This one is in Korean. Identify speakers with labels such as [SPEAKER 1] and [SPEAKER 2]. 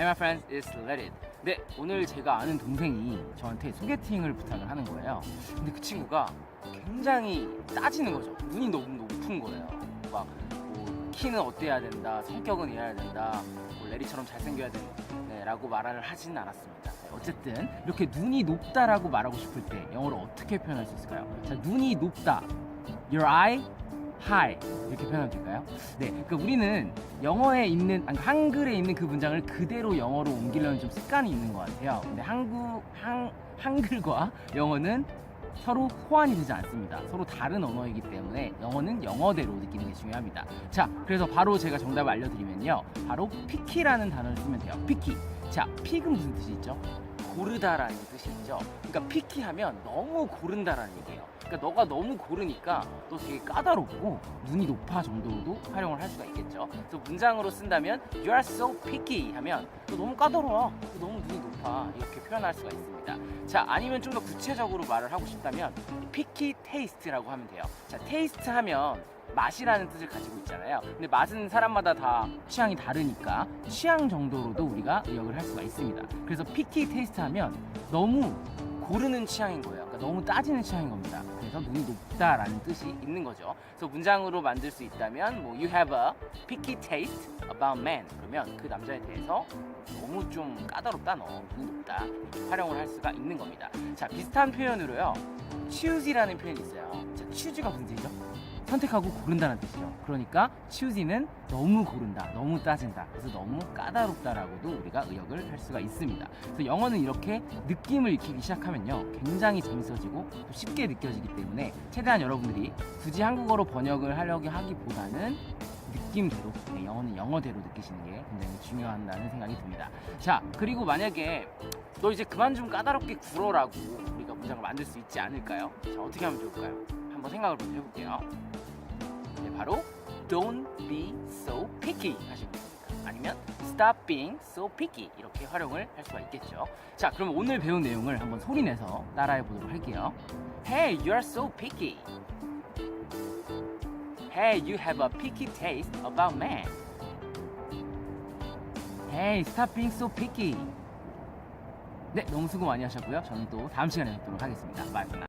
[SPEAKER 1] Hey my friends, it's Let It. 네, 오늘 제가 아는 동생이 저한테 소개팅을 부탁을 하는 거예요. 근데 그 친구가 굉장히 따지는 거죠. 눈이 너무 높은 거예요. 막, 뭐, 키는 어때야 된다, 성격은 이래야 된다, 뭐, 레리처럼 잘생겨야 된다, 네, 라고 말을 하진 않았습니다. 네, 어쨌든, 이렇게 눈이 높다라고 말하고 싶을 때 영어로 어떻게 표현할 수 있을까요? 자, 눈이 높다. Your eye high. 이렇게 표현하면 될까요? 네, 그러니까 우리는 영어에 있는 아니, 한글에 있는 그 문장을 그대로 영어로 옮기려는 좀 습관이 있는 것 같아요. 근데 한국 한 한글과 영어는 서로 호환이 되지 않습니다. 서로 다른 언어이기 때문에 영어는 영어대로 느끼는 게 중요합니다. 자, 그래서 바로 제가 정답을 알려드리면요. 바로 피키라는 단어를 쓰면 돼요. 피키. 자, 픽은 무슨 뜻이 있죠? 고르다라는 뜻이 있죠. 그러니까 피키하면 너무 고른다라는 얘기예요. 그러니까 너가 너무 고르니까 너 되게 까다롭고 눈이 높아 정도로도 활용을 할 수가 있겠죠. 그래서 문장으로 쓴다면 You are so picky 하면 너 너무 까다로워. 너 너무 눈이 높아. 이렇게 표현할 수가 있습니다. 자, 아니면 좀 더 구체적으로 말을 하고 싶다면 picky taste라고 하면 돼요. 자, taste 하면 맛이라는 뜻을 가지고 있잖아요. 근데 맛은 사람마다 다 취향이 다르니까 취향 정도로도 우리가 의역을 할 수가 있습니다. 그래서 피키 테이스트 하면 너무 고르는 취향인 거예요. 그러니까 너무 따지는 취향인 겁니다. 그래서 눈이 높다라는 뜻이 있는 거죠. 그래서 문장으로 만들 수 있다면 뭐 You have a picky taste about men 그러면 그 남자에 대해서 너무 좀 까다롭다 너 눈이 높다 활용을 할 수가 있는 겁니다. 자 비슷한 표현으로요. choose이라는 표현이 있어요. 자 choose가 무슨 뜻이죠? 선택하고 고른다는 뜻이죠. 그러니까 choose는 너무 고른다, 너무 따진다. 그래서 너무 까다롭다라고도 우리가 의역을 할 수가 있습니다. 그래서 영어는 이렇게 느낌을 익히기 시작하면요, 굉장히 재밌어지고 또 쉽게 느껴지기 때문에 최대한 여러분들이 굳이 한국어로 번역을 하려고 하기보다는 느낌대로 네, 영어는 영어대로 느끼시는 게 굉장히 중요하다는 생각이 듭니다. 자, 그리고 만약에 너 이제 그만 좀 까다롭게 굴어라고 우리가 문장을 만들 수 있지 않을까요? 자, 어떻게 하면 좋을까요? 한번 생각을 좀 해볼게요. 네, 바로 Don't be so picky 하시면 됩니다. 아니면 Stop being so picky 이렇게 활용을 할 수가 있겠죠. 자, 그럼 오늘 배운 내용을 한번 소리내서 따라해 보도록 할게요. Hey, you are so picky. Hey, you have a picky taste about men. Hey, stop being so picky. 네, 너무 수고 많이 하셨고요. 저는 또 다음 시간에 뵙도록 하겠습니다. Now.